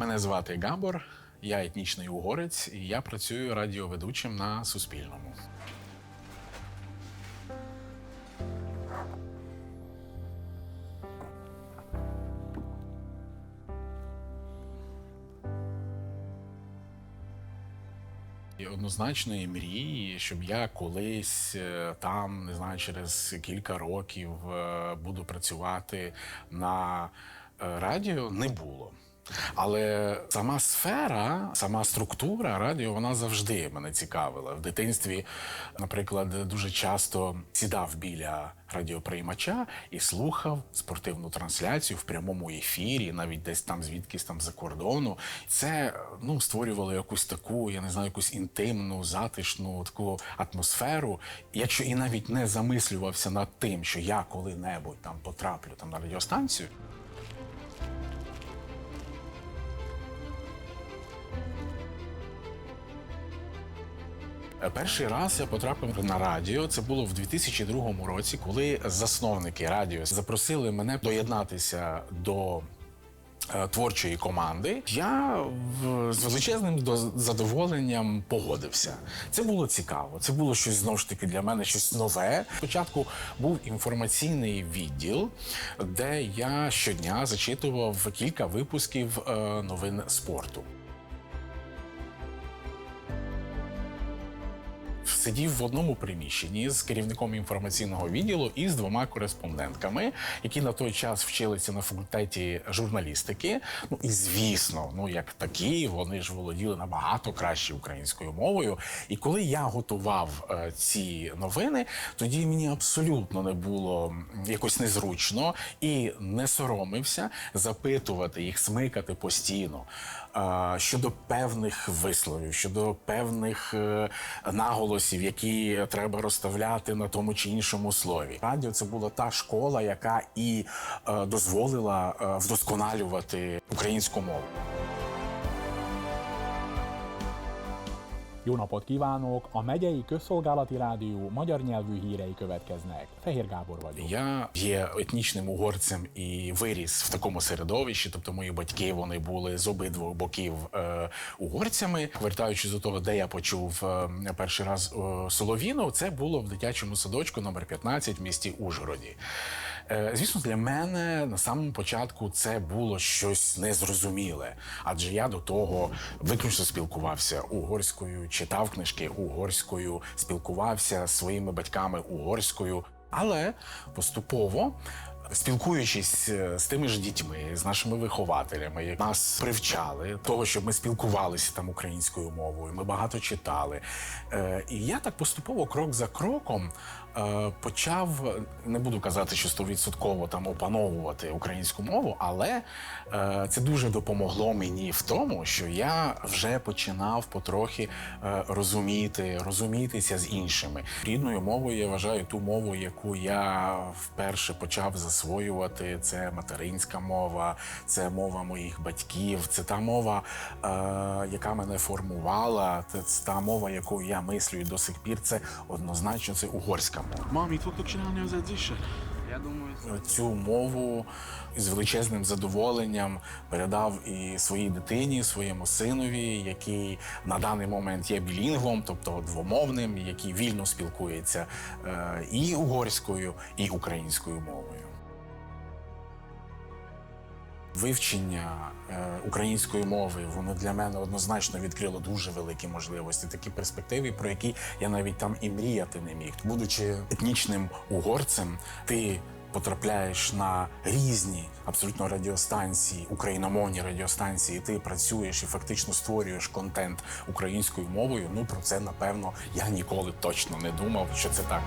Мене звати Габор, я етнічний угорець, і я працюю радіоведучим на Суспільному. Однозначної мрії, щоб я колись е, там, не знаю, через кілька років е, буду працювати на е, радіо, не було. Але сама сфера, сама структура радіо, вона завжди мене цікавила. В дитинстві, наприклад, дуже часто сідав біля радіоприймача і слухав спортивну трансляцію в прямому ефірі, навіть десь там звідкись там за кордону. Це ну створювало якусь таку, я не знаю, якусь інтимну, затишну таку атмосферу. Якщо і навіть не замислювався над тим, що я коли-небудь там потраплю там на радіостанцію. Перший раз я потрапив на радіо. Це було в 2002 році, коли засновники радіо запросили мене доєднатися до. е, Творчої команди я з величезним до- задоволенням погодився. Це було цікаво. Це було щось знову ж таки для мене щось нове. Спочатку був інформаційний відділ, де я щодня зачитував кілька випусків е, новин спорту. Сидів в одному приміщенні з керівником інформаційного відділу і з двома кореспондентками, які на той час вчилися на факультеті журналістики. Ну і звісно, ну як такі, вони ж володіли набагато краще українською мовою. І коли я готував е, ці новини, тоді мені абсолютно не було якось незручно і не соромився запитувати їх, смикати постійно е, щодо певних висловів, щодо певних е, наголосів, які треба розставляти на тому чи іншому слові. Радіо це була та школа, яка і е, дозволила е, вдосконалювати українську мову. Jó napot kívánok! A megyei közszolgálati rádió magyar nyelvű hírei következnek. Fehér Gábor vagyok. Я є етнічним угорцем і виріс в такому середовищі. Тобто мої батьки вони були з обидвох боків е, угорцями. Вертаючись до того, де я почув е, перший раз е, соловіну, це було в дитячому садочку номер 15 в місті Ужгороді. Е, звісно, для мене на самому початку це було щось незрозуміле, адже я до того виключно спілкувався угорською, читав книжки угорською, спілкувався зі своїми батьками угорською. Але поступово, спілкуючись е, з тими ж дітьми, з нашими вихователями, які нас привчали того, щоб ми спілкувалися там українською мовою, ми багато читали. Е, І я так поступово, крок за кроком, е, почав не буду казати, що стовідсотково там опановувати українську мову, але це дуже допомогло мені в тому, що я вже починав потрохи розуміти, розумітися з іншими. Рідною мовою я вважаю ту мову, яку я вперше почав засвоювати. Це материнська мова, це мова моїх батьків, це та мова, е, яка мене формувала. Це та мова, яку я мислю і до сих пір. Це однозначно це угорська мова. Mit fogtok csinálni az? Я думаю, цю мову з величезним задоволенням передав і своїй дитині, своєму синові, який на даний момент є білінгвом, тобто двомовним, який вільно спілкується е, і угорською, і українською мовою. Вивчення е, української мови воно для мене однозначно відкрило дуже великі можливості, такі перспективи, про які я навіть там і мріяти не міг. Будучи етнічним угорцем, ти потрапляєш на різні абсолютно радіостанції, україномовні радіостанції. Ти працюєш і фактично створюєш контент українською мовою. Ну про це напевно я ніколи точно не думав, що це так.